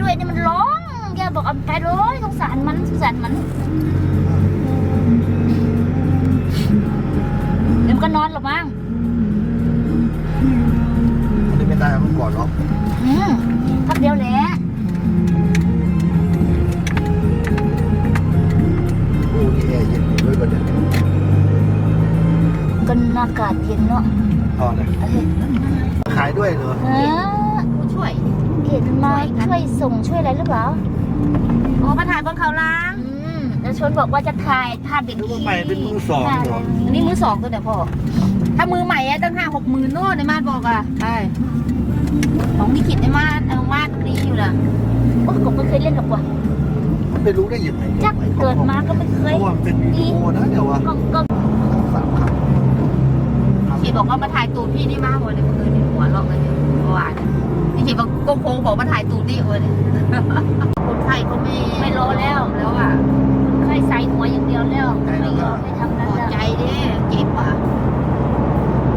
ด้วยนี่มันร้องแกบอกเอาไปเลยสงสารมันสงสารมันเดี๋ยวมันก็นอนหรอมั้งมันไม่ได้เมื่อก่อนหรอกอืมพักเดียวแหละโอ้นี่แอร์เย็นด้วยกันเนี่ยกันอากาศเย็นเนาะพอเลยเอ้ยขายด้วยเหรอเออผู้ช่วย เห็นมาช่วยส่งช่วยอะไรหรือเปล่าโอ้มาถ่ายบนเขาล้างอืมแล้วชวนบอกว่าจะถ่ายภาพเด็กนึกว่าขี้ใหม่เป็นมือสองถ่ายเหรอะไรออันนี้มือสองตัวเดียวพอถ้ามือใหม่อะตั้งห้าหกหมื่นโน่นในมาดบอกอะใช่ของนี่ขิดในมาดเอามาดดีอยู่นะโอ้ผมไม่เคยเล่นกับว่ะมันไปรู้ได้ยังไงจักเกิดมาก็ไม่เคเพยราะว่ามันเป็นวีดีโอนะเดี๋ยววะก็ก็สามครั้งขิดบอกว่ามาถ่ายตูดพี่นี่มากเลยเมื่อคืนนี่หัวเราะเลยเมื่อวานนี่ขิดบอ กโกโพบอกมาถ่ายตูดนี่เลยคนไข้เขาไม่ไม่รอแล้วแล้วอะเคยใส่หัวอย่างเดียวแล้วไม่ยอมไม่ทำพนั้นอแล้วใจดิเจ็บอะ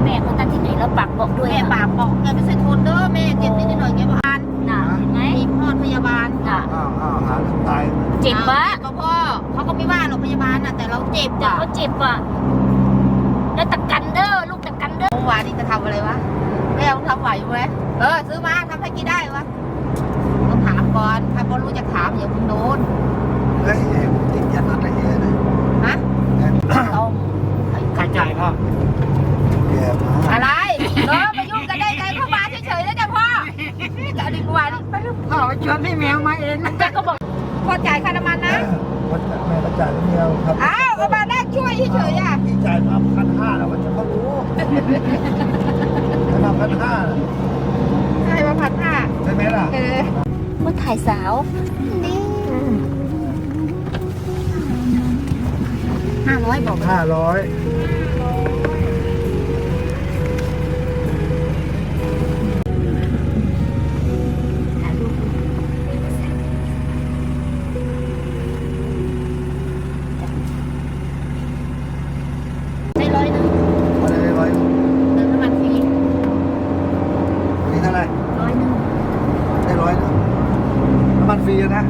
แม่เขาตั้งที่ไหนแล้วปากบอกด้วยแม่ปากบอกแกไม่ใช่ทนเด้อแม่เจ็บนิดหน่อยแกบอกอ่านน่ะเห็นไหมมีพอดพยาบาลน่ะอ้าวอ้าวหาเรื่องตายเจ็บปะก็พ่อเขาก็ไม่ว่าหรอกพยาบาลน่ะแต่เราเจ็บแต่อะเขาเจ็บอะแล้วตะกันเด้อลูกตะกันเด้อเมื่อวานนี้จะทำอะไรวะแม่ต้องทำไหวไหมเออซื้อมาทำให้กินได้วะต้องถามก่อนถ้าพ่อรู้จะถามอย่าเพิ่งโดนเฮ้ยแอร์ติดยันนัดไอ้แอร์เลยฮะแอร์ต้องใครจ่ายพ่อแอร์มาอะไรเออมายุ่งกันได้ไงเข้ามาเฉยๆแล้วจ้ะพ่อจะเอาดีกว่าดิไปลูกพ่อชวนพี่แมวมาเองแกก็บอกพ่อจ่ายค่าน้ำมันนะวันแม่ก็จ่ายคนเดียวครับอ้าวเอามาได้ช่วยเฉยๆอะพี่จ่ายมาพันห้าแล้ววันจะเขารู้ให้มาพันห้าให้มาพันห้า ใช่ไหมล่ะเออเมื่อถ่ายสาวนี่ห้าร้อยบอกห้าร้อย รีนะ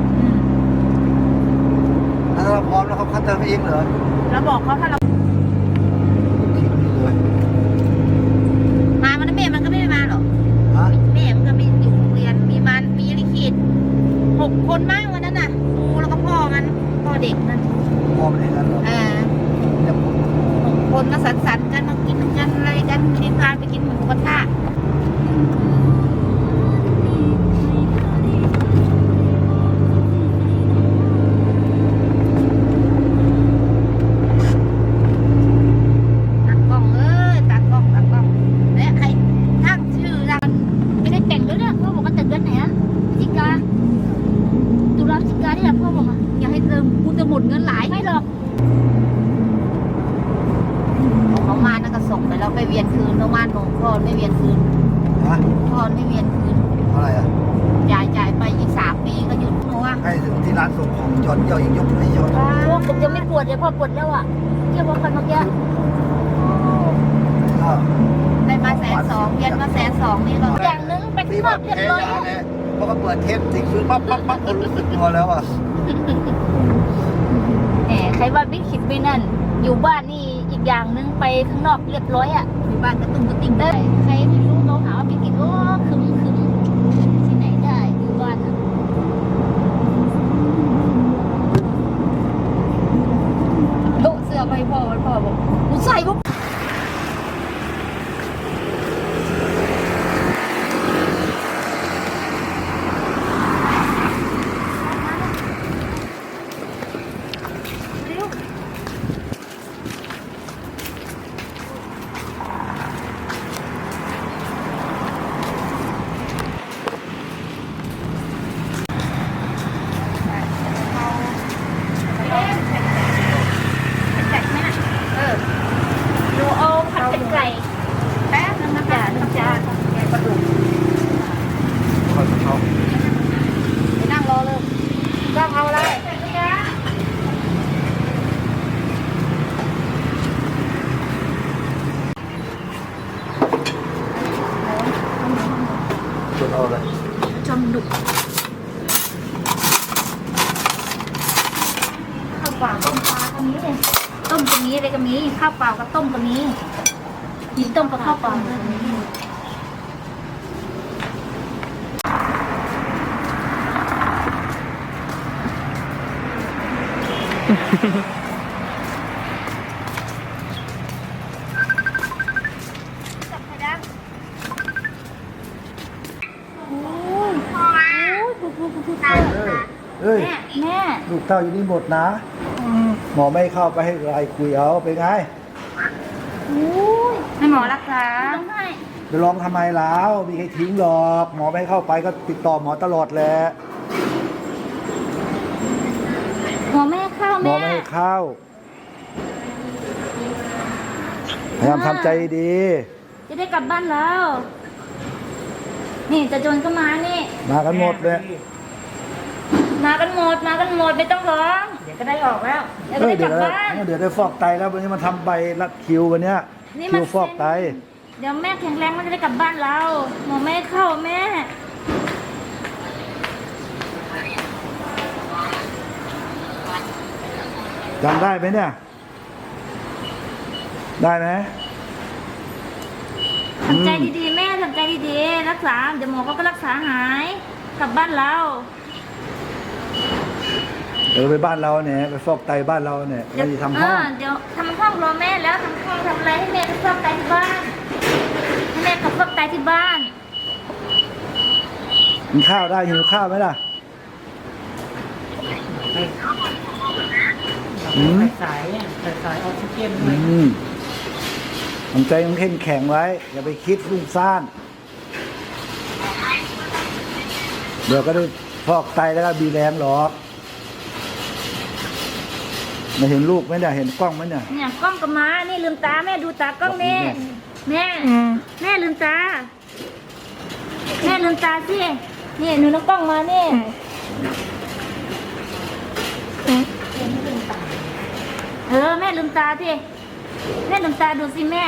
ถ้าเราพร้อมแล้วเขาคัดเติมเองเหรอเราบอกเขาถ้าเรา คิดเลย มามันแม่มันก็ไม่ได้มาหรอก ฮะ แม่มันก็มีอยู่โรงเรียนมีมันมีลิขิตหกคนมั้งวันนั้นน่ะครูแล้วก็พ่อมันพ่อเด็กมัน พร้อมเองกันเหรอ เออ เนี่ยผม หกคนมาสันสันๆกันมากินกันอะไรกันทีมงานไปกินหมูกระทะตัดกล้องเอ้ยตัดกล้องตัดกล้องและใครตั้งชื่อร้าน ไม่ได้แต่งด้วยเนี่ยพ่อบอกว่าแต่งเดือนไหนอะพฤศจิกาตุลาพฤศจิกานี่แหละพ่อบอกอะ อย่าให้เติมกูจะหมดเงินหลาย ไม่หรอก เขามานั่นก็ส่งไปแล้วไปเวียนคืนน้องม่านบอกพ่อไม่เวียนคืน ฮะ พ่อไม่เวียนคืน เท่าไหร่อะ จ่ายจ่ายไปอีกสามปีก็หยุดหนูว่า ให้ถึงที่ร้าน ส่งของจอดเจ้าอีกยกไม่ยอดพ่อผมยังไม่ปวดเลยพ่อปวดแล้วอะเกี่ยวกับคนเมื่อกี้ก็ได้มาแสนสองเวียนมาแสนสองนี่ก็อย่างหนึงไปตีที่แบนอบกเทเรียบร้อยยาเลยเพราะก็เปิดเทปสิ่งซื้อปั๊บปั๊บปั๊บคนรู้สึกตัวแล้วอะแหมใครว่าไม่คิดไม่นั่น อยู่บ้านนี่อีกอย่างหนึงไปข้างนอกเรียบร้อยอะอยู่บ้านกระตุ้งกระติ่งได้ใครไม่รู้เขาหาว่าไปกินโอ้คึมคึมที่ไหนได้อยู่บ้านอะ โต๊ะเสื้อไปพ่อพ่อบอกกูใส่ปุ๊บแจกไหมน่ะเออดู เปล่าต้มปลาก็มีเลยต้มก็มีอะไรก็มีข้าวเปล่ากับต้มก็มีกินต้มกับข้าวเปล่าก็มีเอ้ย แม่ แม่ ลูกเต้าอยู่นี่หมดนะ หมอไม่เข้าไปให้รายคุยเอาเป็นไงให้หมอรักษาต้องให้จะร้องทำไมแล้วมีใครทิ้งหรอก หมอไม่ให้เข้าไปก็ติดต่อหมอตลอดแหละหมอแม่เข้าหมอแม่ไม่ให้เข้าพยายามทำใจดีจะได้กลับบ้านแล้ว นี่จะจนก็มานี่ มากันหมดเลย มากันหมดมากันหมดไม่ต้องร้อง เดี๋ยวก็ได้ออกแล้วเดี๋ยวเอก็อได้กเดี๋ยลัวบได้บ้าน เดี๋ยวได้ฟอกไตแล้ววันนี้มันทำใบรัดคิววันเนี้ยนี่คิมันวฟอกไต เดี๋ยวแม่แข็งแรงมันจะได้กลับบ้านเราหมอไม่ให้เข้าแม่ จำได้ไหมเนี่ย ได้ไหม ทำใจดีๆ แม่ทำใจดีๆ รักษา เดี๋ยวหมอก็รักษาหาย กลับบ้านเรา เออไปบ้านเราเนี่ยไปฟอกไตบ้านเราเนี่ยเราจะทำห้องเเดี๋ยวทำห้องรอแม่แล้วทำห้องทำอะไรให้แม่ไปฟอกไตที่บ้านให้แม่กลับฟอกไตที่บ้านกินข้าวได้หิวข้าวไหมล่ะอืมสายอะใส่สายออกซิเจนอืมทำใจมันเข้มแข็งไว้ อย่าไปคิดฟุ้งซ่าน เดี๋ยวก็ได้ฟอกไตแล้วก็บีแรงหรอก มาเห็นลูกไหมเนี่ยเห็นกล้องไหมเนี่ยเนี่ยกล้องกับม้านี่ลืมตาแม่ดูตากล้องแม่แม่แม่ลืมตา แม่ลืมตาสินี่หนูน้องกล้องมานี่เออแม่ลืมตาสิแม่ลืมตาดูสิแม่